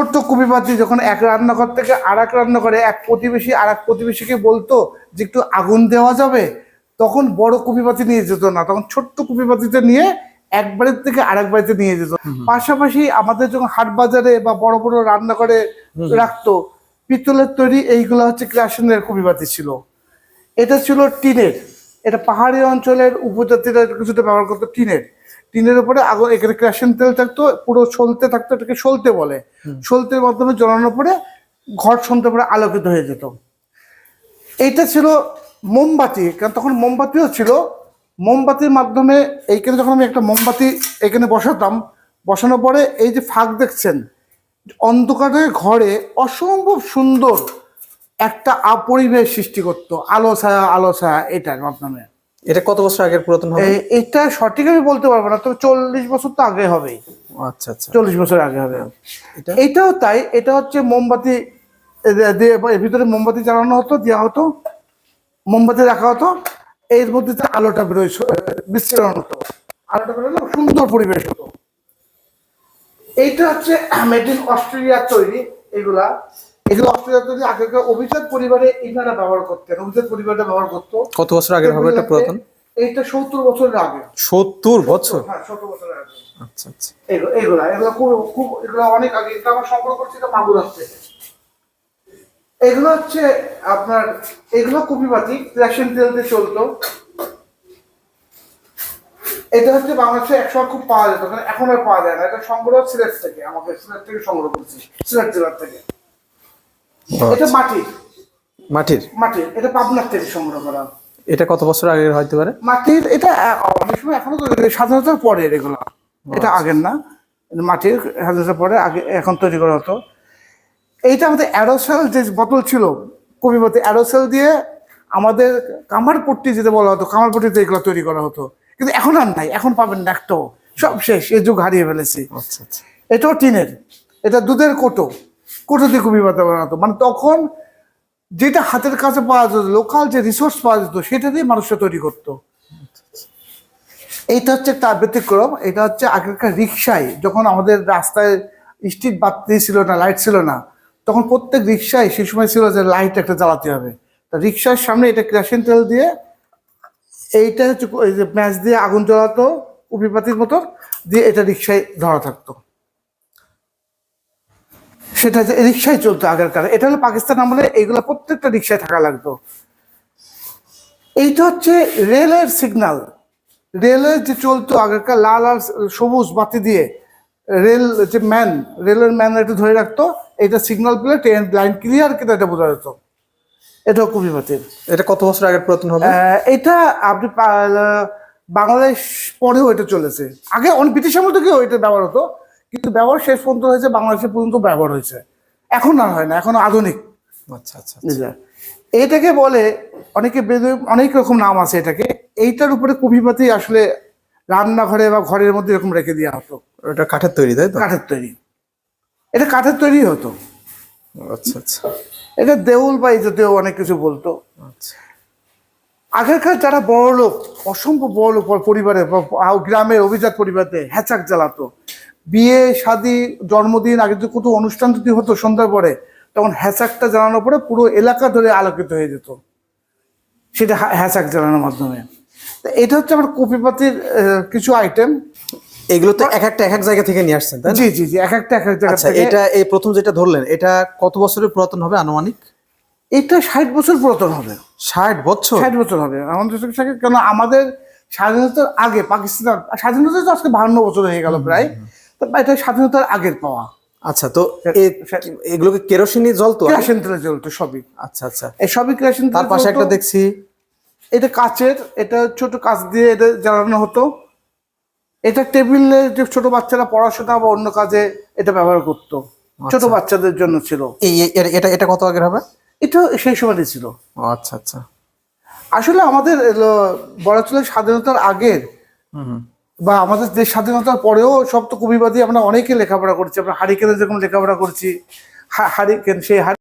ছোট্ট কুপিপাতি যখন এক রান্নাঘর থেকে আর এক রান্নাঘরে এক প্রতিবেশী আর এক প্রতিবেশীকে বলতো যে একটু আগুন দেওয়া যাবে তখন বড় কুপিপাতি নিয়ে যেত না। তখন ছোট্ট কুপিপাতিতে নিয়ে এক বাড়ির থেকে আরেক বাড়িতে নিয়ে যেত। পাশাপাশি আমাদের যখন হাট বাজারে বা বড় বড় রান্নাঘরে রাখতো পিতলের তৈরি এইগুলো হচ্ছে ক্রাশনের কুপিপাতি ছিল। এটা ছিল টিনের। এটা পাহাড়ি অঞ্চলের উপজাতিরা কিছুটা ব্যবহার করতো টিনের। টিনের উপরে আগুন এখানে ক্রাশন তেল থাকতো পুরো সলতে থাকতো এটাকে সলতে বলে। সলতের মাধ্যমে জ্বলানোর পরে ঘর সন্ধ্যে পরে আলোকিত হয়ে যেত। এইটা ছিল মোমবাতি কারণ তখন মোমবাতিও ছিল। মোমবাতির মাধ্যমে এইখানে যখন আমি একটা মোমবাতি এখানে বসাতাম বসানোর পরে এই যে ফাঁক দেখছেন অন্ধকারে ঘরে অসম্ভব সুন্দর একটা আপরিবেশ সৃষ্টি করতো। আলো ছায়া আলো ছায়া এটার মাধ্যমে। এটা কত বছর আগের পুরাতন হবে? এটা সঠিক আমি বলতে পারব না তবে চল্লিশ বছর তো আগে হবেই। আচ্ছা আচ্ছা। চল্লিশ বছর আগে হবে। এটাও তাই এটা হচ্ছে মোমবাতি দিয়ে- ভিতরে মোমবাতি জ্বালানো হতো দেওয়া হতো মোমবাতি রাখা হতো এর মধ্যে আলোটা বেরোয় স- হতো। আলোটা বেরোলে সুন্দর পরিবেশ হতো। এইটা হচ্ছে মেড ইন অস্ট্রেলিয়ার তৈরি এগুলা। এগুলো অস্ট্রেলিয়ার তৈরি আগেকার অভিজাত পরিবারে ইনারা ব্যবহার করতেন অভিজাত পরিবারটা ব্যবহার করতো। কত বছর আগের হবে এটা পুরাতন? এইটা সত্তর বছরের আগে। সত্তর বছর? হ্যাঁ সত্তর বছরের আগে। আচ্ছা আচ্ছা। এগুলো এগুলা এগুলো খুব খুব এগুলো অনেক আগে। এটা আমার সংগ্রহ করছি এটা মাগুরার থেকে। এগুলো হচ্ছে আপনার এগুলো কপিবাতি রেশন তেল দিয়ে চলতো। এটা হচ্ছে বাংলাদেশে একসময় খুব পাওয়া যেত এখন আর পাওয়া যায় না। এটা সংগ্রহ সিলেট থেকে আমাকে সিলেট থেকে সংগ্রহ করছি সিলেট জেলার থেকে। এটা মাটির মাটির? মাটির এটা পাবনার থেকে সংগ্রহ করা। এটা কত বছর আগের হইতে পারে? মাটির এটা অনেক সময় এখনও স্বাধীনতার পরে এগুলো। এটা আগের না। মাটির স্বাধীনতার পরে আগে এখন তৈরি করা হতো। এইটা আমাদের অ্যারোসেল যে বোতল ছিল কবিপতি অ্যারোসেল দিয়ে আমাদের কামারপট্টি যেটা বলা হতো কামারপট্টিতে এগুলো তৈরি করা হতো। কিন্তু এখন আর নাই। এখন পাবেন না একটাও সব শেষ। এই যুগ হারিয়ে ফেলেছি। আচ্ছা আচ্ছা। এটাও টিনের। এটা দুধের কোটো। কোটো দিয়ে কবি পাতা বানাতো মানে তখন যেটা হাতের কাছে পাওয়া যেত লোকাল যে রিসোর্স পাওয়া যেত, সেটা দিয়ে মানুষরা তৈরি করতো। এইটা হচ্ছে একটা ব্যতিক্রম, এটা হচ্ছে আগেকার রিক্সায় যখন আমাদের রাস্তায় স্ট্রিট বাতি ছিল না লাইট ছিল না, তখন প্রত্যেক রিক্সায় সে সময় ছিল যে লাইট একটা জ্বালাতে হবে। তা রিক্সার সামনে এটা কেরাসিন তেল দিয়ে এইটা হচ্ছে এই যে ম্যাচ দিয়ে আগুন জ্বালাতো উপিপাতির মতো দিয়ে এটা রিক্সায় ধরা থাকতো। সেটা হচ্ছে রিক্সায় চলতো আগেরকার এটা হলো পাকিস্তান আমলে এইগুলো প্রত্যেকটা রিক্সায় থাকা লাগতো। এইটা হচ্ছে রেলের সিগন্যাল রেলের যে চলতো আগেরকার লাল আর সবুজ বাতি দিয়ে রেল যে ম্যান রেলের ম্যান একটু ধরে রাখতো এটা সিগনাল পেলে ট্রেন লাইন ক্লিয়ার কিন্তু এটা বোঝা যেত। এটাও খুবই বাতিল। এটা কত বছর আগের পুরাতন হবে? এটা আপনি বাংলাদেশ পরেও এটা চলেছে। আগে অনেক ব্রিটিশ আমল থেকেও এটা ব্যবহার হতো। কিন্তু ব্যবহার শেষ পর্যন্ত হয়েছে বাংলাদেশে পর্যন্ত ব্যবহার হয়েছে। এখন আর হয় না এখন আধুনিক। আচ্ছা আচ্ছা বুঝলেন? এটাকে বলে অনেকে বেদ- অনেক রকম নাম আছে এটাকে। এইটার উপরে কপিপাতি আসলে রান্নাঘরে বা ঘরের মধ্যে এরকম রেখে দেওয়া হতো। এটা কাঠের তৈরি তাই তো? কাঠের তৈরি। এটা কাঠের তৈরি হতো। আচ্ছা আচ্ছা। এটা দেউল বা এই জাতীয় অনেক কিছু বলতো। আচ্ছা। আগেকার যারা বড় লোক অসম্ভব বড় লোক পরিবারে বা গ্রামের অভিজাত পরিবারে হ্যাচাক জ্বালাতো। বিয়ে শাদি জন্মদিন আগে যে কত অনুষ্ঠান যদি হতো সন্ধ্যার পরে তখন হ্যাচাকটা জ্বালানোর পরে পুরো এলাকা ধরে আলোকিত হয়ে যেত। সেটা হ্যা- হ্যাচাক জ্বালানোর মাধ্যমে। এটা হচ্ছে আমার কপিপাতির কিছু আইটেম এগুলো তো এক একটা এক এক জায়গা থেকে নিয়ে আসছেন তাই জি জি জি এক একটা এক এক জায়গা আচ্ছা থেকে এটা এই প্রথম যেটা ধরলেন এটা কত বছরের পুরাতন হবে আনুমানিক? এটা ষাট বছর পুরাতন হবে। ষাট বছর? ষাট বছর হবে। আমাদের কেন আমাদের স্বাধীনতার আগে পাকিস্তান স্বাধীনতা তো আজকে বাহান্ন বছর হয়ে গেল প্রায়। এটা স্বাধীনতার আগের পাওয়া। আচ্ছা তো এগুলোকে কেরোসিনই জ্বলতো আগে? কেরাসিন তেলে চলতো সবই। আচ্ছা আচ্ছা। এই সবই কেরাসিন তার পাশে একটা দেখছি। এটা কাচের এটা ছোট কাচ দিয়ে এটা জ্বালানো হতো। এটা টেবিলে যে ছোট বাচ্চারা পড়াশোনা বা অন্য কাজে এটা ব্যবহার করতো। ছোট বাচ্চাদের জন্য ছিল। এটা এটা কত আগের হবে? এটা সেই সময় ছিল। আচ্ছা আচ্ছা। আসলে আমাদের বড় চলে স্বাধীনতার আগের। বা আমাদের দেশ স্বাধীনতার পরেও সব তো কবিবাদী আমরা অনেকে লেখাপড়া করছি, আমরা হারিকেনের যেরকম লেখাপড়া করছি হারিকেন, সেই